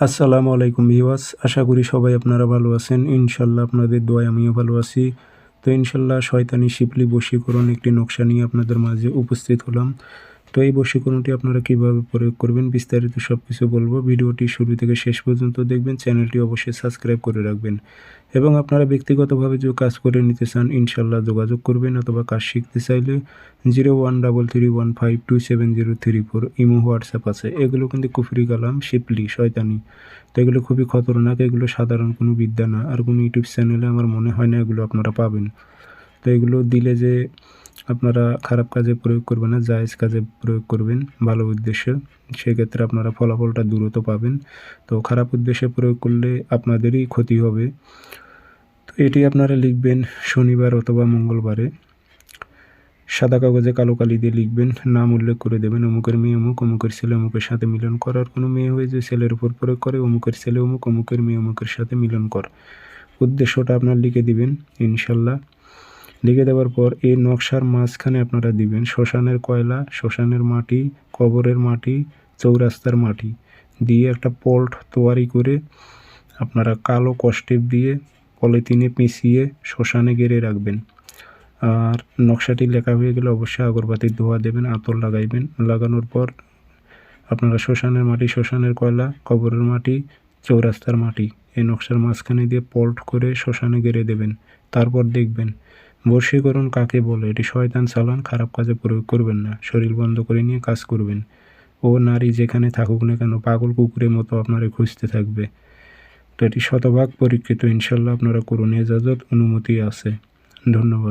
আসসালামু আলাইকুম ভিওয়াস আশা করি সবাই আপনারা ভালো আছেন। ইনশাল্লাহ আপনাদের দোয়ায় আমিও ভালো আছি। তো ইনশাল্লাহ শয়তানি শিপলি বশীকরণ একটি নকশা নিয়ে আপনাদের মাঝে উপস্থিত হলাম। তো এই বশীকরণটি আপনারা কীভাবে প্রয়োগ করবেন বিস্তারিত সব কিছু বলব। ভিডিওটি শুরু থেকে শেষ পর্যন্ত দেখবেন, চ্যানেলটি অবশ্যই সাবস্ক্রাইব করে রাখবেন। এবং আপনারা ব্যক্তিগতভাবে যে কাজ করে নিতে চান ইনশাল্লাহ যোগাযোগ করবেন অথবা কাজ শিখতে চাইলে zero one double three one five two seven zero three four imo, WhatsApp আছে। এগুলো কিন্তু কুফরি কালাম, শিপলি, শয়তানি। তো এগুলো খুবই খতরনাক, এগুলো সাধারণ কোনো বিদ্যা না। আর কোনো ইউটিউব চ্যানেলে আমার মনে হয় না এগুলো আপনারা পাবেন। তো এগুলো দিলে যে আপনারা খারাপ কাজে প্রয়োগ করবেন না, জায়েজ কাজে প্রয়োগ করবেন, ভালো উদ্দেশ্যে। সেক্ষেত্রে আপনারা ফলাফলটা দ্রুত পাবেন। তো খারাপ উদ্দেশ্যে প্রয়োগ করলে আপনাদেরই ক্ষতি হবে। তো এটি আপনারা লিখবেন শনিবার অথবা মঙ্গলবারে। সাদা কাগজে কালো কালি দিয়ে লিখবেন, নাম উল্লেখ করে দেবেন, অমুকের মেয়ে অমুক, অমুকের ছেলে অমুকের সাথে মিলন করার কোনো মেয়ে হয়ে যে ছেলের উপর প্রয়োগ করে, অমুকের ছেলে অমুক, অমুকের মেয়ে অমুকের সাথে মিলন কর। উদ্দেশ্যটা আপনার লিখে দিবেন, ইনশাল্লাহ। লিখে দেওয়ার পর এই নকশার মাঝখানে আপনারা দিবেন শ্মশানের কয়লা, শ্মশানের মাটি, কবরের মাটি, চৌরাস্তার মাটি। দিয়ে একটা পল্ট তৈরি করে আপনারা কালো কষ্টেপ দিয়ে পলিথিনে পিছিয়ে শ্মশানে গেড়ে রাখবেন। আর নকশাটি লেখা হয়ে গেলে অবশ্যই আগরবাতির ধোয়া দেবেন, আতর লাগাইবেন। লাগানোর পর আপনারা শ্মশানের মাটি, শ্মশানের কয়লা, কবরের মাটি, চৌরাস্তার মাটি এই নকশার মাঝখানে দিয়ে পল্ট করে শ্মশানে গেড়ে দেবেন। তারপর দেখবেন বর্ষীকরণ কাকে বলে? এটি শয়তান চালান, খারাপ কাজে প্রয়োগ করবেন না। শরীর বন্ধ করে নিয়ে কাজ করবেন। ও নারী যেখানে থাকুক না কেন, পাগল কুকুরের মতো আপনারা খুঁজতে থাকবে। তো এটি শতভাগ পরীক্ষিত। ইনশাল্লাহ আপনারা করুন। এজাজত অনুমতি আছে। ধন্যবাদ।